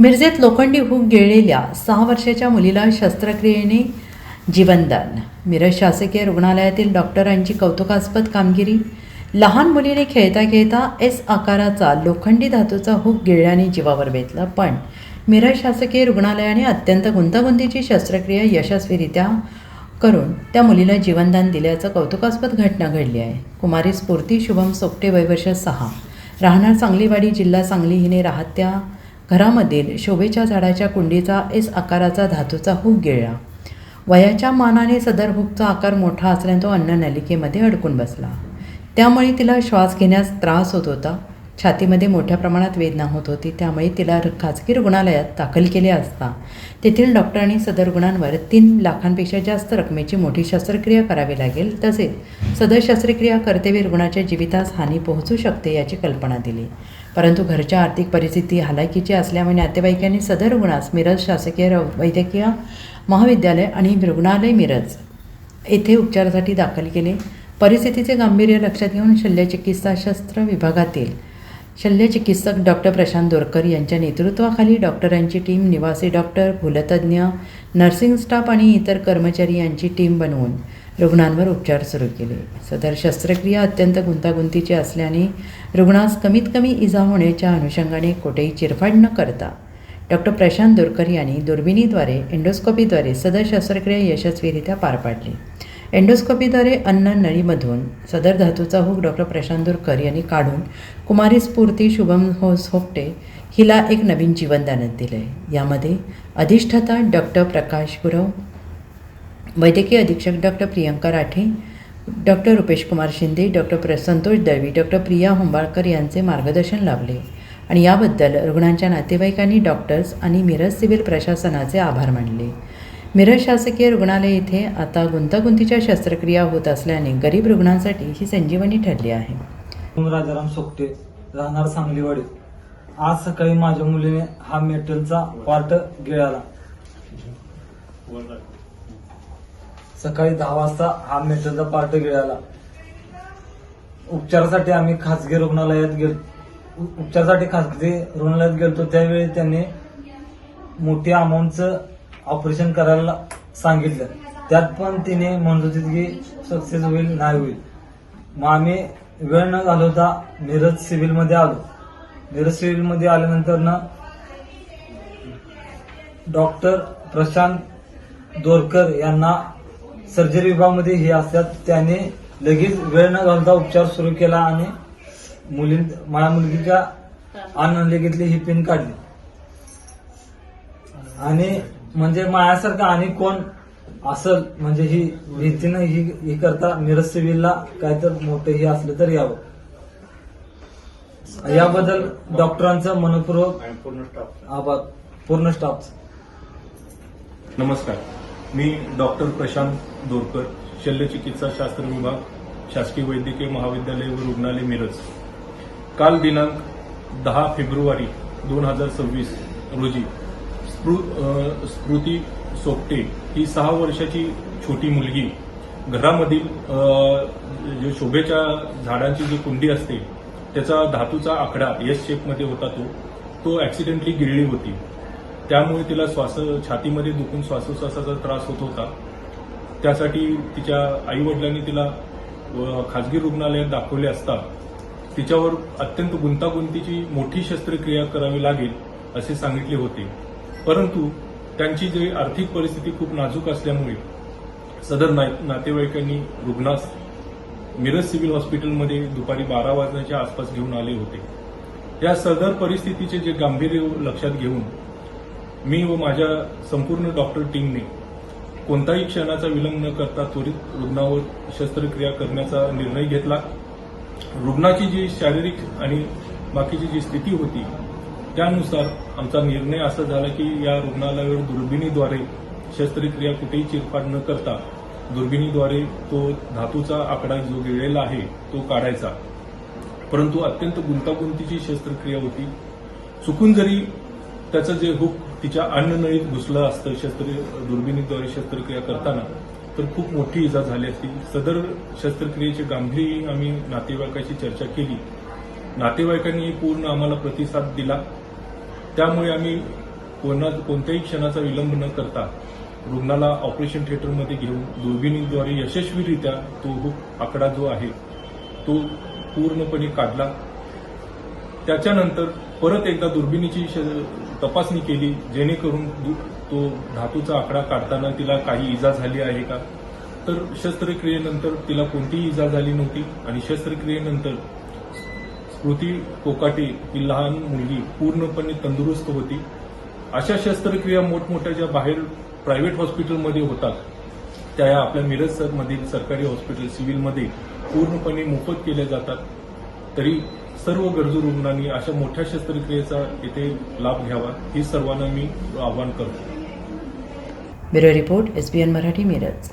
मिरजेत लोखंडी हूक गिळलेल्या सहा वर्षाच्या मुलीला शस्त्रक्रियेने जीवनदान मिरज शासकीय रुग्णालयातील डॉक्टरांची कौतुकास्पद कामगिरी. लहान मुलीने खेळता खेळता एस आकाराचा लोखंडी धातूचा हूक गिळल्याने जीवावर बेतला. पण मिरज शासकीय रुग्णालयाने अत्यंत गुंतागुंतीची शस्त्रक्रिया यशस्वीरित्या करून त्या मुलीला जीवनदान दिल्याचं कौतुकास्पद घटना घडली आहे. कुमारी स्फूर्ती शुभम सोपटे वयवर्ष सहा. राहणार सांगलीवाडी जिल्हा सांगली हिने राहत्या घरामधील शोभेच्या झाडाच्या कुंडीचा एस आकाराचा धातूचा हूक गिळला. वयाच्या मानाने सदर हुकचा आकार मोठा असल्याने तो अन्न नलिकेमध्ये अडकून बसला. त्यामुळे तिला श्वास घेण्यास त्रास होत होता. छातीमध्ये मोठ्या प्रमाणात वेदना होत होती. त्यामुळे तिला खाजगी रुग्णालयात दाखल केले असता. तेथील डॉक्टरांनी सदर रुग्णांवर तीन लाखांपेक्षा जास्त रकमेची मोठी शस्त्रक्रिया करावी लागेल. तसेच सदर शस्त्रक्रिया कर्तव्य रुग्णाच्या जीवितास हानी पोहोचू शकते याची कल्पना दिली. परंतु घरच्या आर्थिक परिस्थिती हालाकीची असल्यामुळे नातेवाईकांनी सदर रुग्णास मिरज शासकीय र- वैद्यकीय महाविद्यालय आणि रुग्णालय मिरज येथे उपचारासाठी दाखल केले. परिस्थितीचे गांभीर्य लक्षात घेऊन शल्यचिकित्सा शस्त्र विभागातील शल्यचिकित्सक डॉक्टर प्रशांत दोरकर यांच्या नेतृत्वाखाली डॉक्टरांची टीम निवासी डॉक्टर भूलतज्ञ नर्सिंग स्टाफ आणि इतर कर्मचारी यांची टीम बनवून रुग्णांवर उपचार सुरू केले. सदर शस्त्रक्रिया अत्यंत गुंतागुंतीची असल्याने रुग्णास कमीत कमी इजा होण्याच्या अनुषंगाने कोठेही चिरफाड न करता डॉक्टर प्रशांत दोरकर यांनी दुर्बिणीद्वारे एंडोस्कोपीद्वारे सदर शस्त्रक्रिया यशस्वीरित्या पार पाडली. एंडोस्कोपीद्वारे अन्न नळीमधून सदर धातूचा हुक डॉक्टर प्रशांत दोरकर यांनी काढून कुमारी स्फूर्ती शुभम होस होपटे हिला एक नवीन जीवनदान दिलं आहे यामध्ये अधिष्ठाता डॉक्टर प्रकाश गुरव वैद्यकीय अधीक्षक doctor Priyanka Rathe doctor Rupesh Kumar Shinde doctor प्र संतोष दळवी डॉक्टर प्रिया होंबाळकर यांचे मार्गदर्शन लाभले. आणि याबद्दल रुग्णांच्या नातेवाईकांनी डॉक्टर्स आणि मिरज सिव्हिल प्रशासनाचे आभार मानले. मिरज शासकीय रुग्णालय येथे आता गुंतागुंतीच्या शस्त्रक्रिया होत असल्याने गरीब रुग्णांसाठी ही संजीवनी ठरली आहे. राजाराम सोपटे राहणार सांगलीवाडी. आज सकाळी माझ्या मुलीने हा मेटलचा पार्ट गिळाला. सकाळी दहा वाजता हा मेटलचा पार्ट गिळाला. उपचारासाठी आम्ही खासगी रुग्णालयात गेलो उपचारासाठी खासगी रुग्णालयात गेलो त्यावेळी त्यांनी मोठ्या अमाऊंटचं ऑपरेशन करायला सांगितलं. त्यात पण तिने म्हणत होती की सक्सेस होईल नाही होईल. मग आम्ही वेळ न घालवता मिरज सिव्हिलमध्ये आलो. मिरज सिव्हिलमध्ये आल्यानंतर ना डॉक्टर प्रशांत दोरकर यांना सर्जरी विभागामध्ये हे असतात. त्याने लगेच वेळ न घालता उपचार सुरू केला आणि मुली माझ्या मुलगीच्या आनंद घेतली ही पिन काढली. आणि म्हणजे माझ्यासारखं आणि कोण असल म्हणजे ही भीतीनं ही ही करता मिरज सिव्हिलला काय तर मोठं हे असलं तर यावं. याबद्दल डॉक्टरांचं मनपूर्वक आभार. पूर्ण स्टाफ नमस्कार. मी डॉक्टर प्रशांत दोरकर शल्यचिकित्सा शास्त्र विभाग शासकीय वैद्यकीय महाविद्यालय व रुग्णालय मिरज. काल दिनांक दहा फेब्रुवारी दोन हजार सव्वीस रोजी स्मृती सोपटे ही सहा वर्षाची छोटी मुलगी. घरामधील जे शोभेच्या झाडांची जी कुंडी असते त्याचा धातूचा आकडा एस शेपमध्ये होता तो तो ॲक्सिडेंटली गिळली होती. त्यामुळे तिला श्वास छातीमध्ये दुखून श्वासोश्वासाचा त्रास होत होता. त्यासाठी तिच्या आईवडिलांनी तिला खाजगी रुग्णालयात दाखवले असता तिच्यावर अत्यंत गुंतागुंतीची मोठी शस्त्रक्रिया करावी लागेल असे सांगितले होते. परंतु त्यांची जी आर्थिक परिस्थिती खूप नाजूक असल्यामुळे सदर नातेवाईकांनी रुग्णास मिरज सिव्हिल हॉस्पिटलमध्ये दुपारी बारा वाजण्याच्या आसपास घेऊन आले होते. या सदर परिस्थितीचे जे गांभीर्य लक्षात घेऊन मी व माझ्या संपूर्ण डॉक्टर टीमने कोणताही क्षणाचा विलंब न करता त्वरित रुग्णावर शस्त्रक्रिया करण्याचा निर्णय घेतला. रुग्णाची जी शारीरिक आणि बाकीची जी स्थिती होती त्यानुसार आमचा निर्णय असा झाला की या रुग्णालयावर दुर्बिणीद्वारे शस्त्रक्रिया कुठेही चिरफाड न करता दुर्बिणीद्वारे तो धातूचा आकडा जो गिळलेला आहे तो काढायचा. परंतु अत्यंत गुंतागुंतीची शस्त्रक्रिया होती. चुकून जरी त्याचं जे हुक तिच्या अन्ननळीत घुसलं असतं शस्त्र दुर्बिणीद्वारे शस्त्रक्रिया करताना तर खूप मोठी इजा झाली असती. सदर शस्त्रक्रियेचे गांभीर्य आम्ही नातेवाईकाशी चर्चा केली. नातेवाईकांनी पूर्ण आम्हाला प्रतिसाद दिला. त्यामुळे आम्ही कोणा कोणत्याही क्षणाचा विलंब न करता रुग्णाला ऑपरेशन थिएटरमध्ये घेऊन दुर्बिणीद्वारे यशस्वीरित्या तो आकडा जो आहे तो पूर्णपणे काढला. त्याच्यानंतर परत एकदा दुर्बिणीची श- तपासणी केली जेणेकरून तो धातूचा आकडा काढताना तिला काही इजा झाली आहे का? तर शस्त्रक्रियेनंतर तिला कोणतीही इजा झाली नव्हती आणि शस्त्रक्रियेनंतर स्मृती कोकाटे ही लहान मुलगी पूर्णपणे तंदुरुस्त होती. अशा शस्त्रक्रिया मोठमोठ्या ज्या बाहेर प्रायव्हेट हॉस्पिटलमध्ये होतात त्या आपल्या मिरज मधील सरकारी हॉस्पिटल सिव्हिलमध्ये पूर्णपणे मोफत केल्या जातात. तरी सर्व गरजू रुग्णांनी अशा मोठ्या शस्त्रक्रियेचा येथे लाभ घ्यावा ही सर्वांना मी आवाहन करतो. Bureau report SBN Marathi Miraj.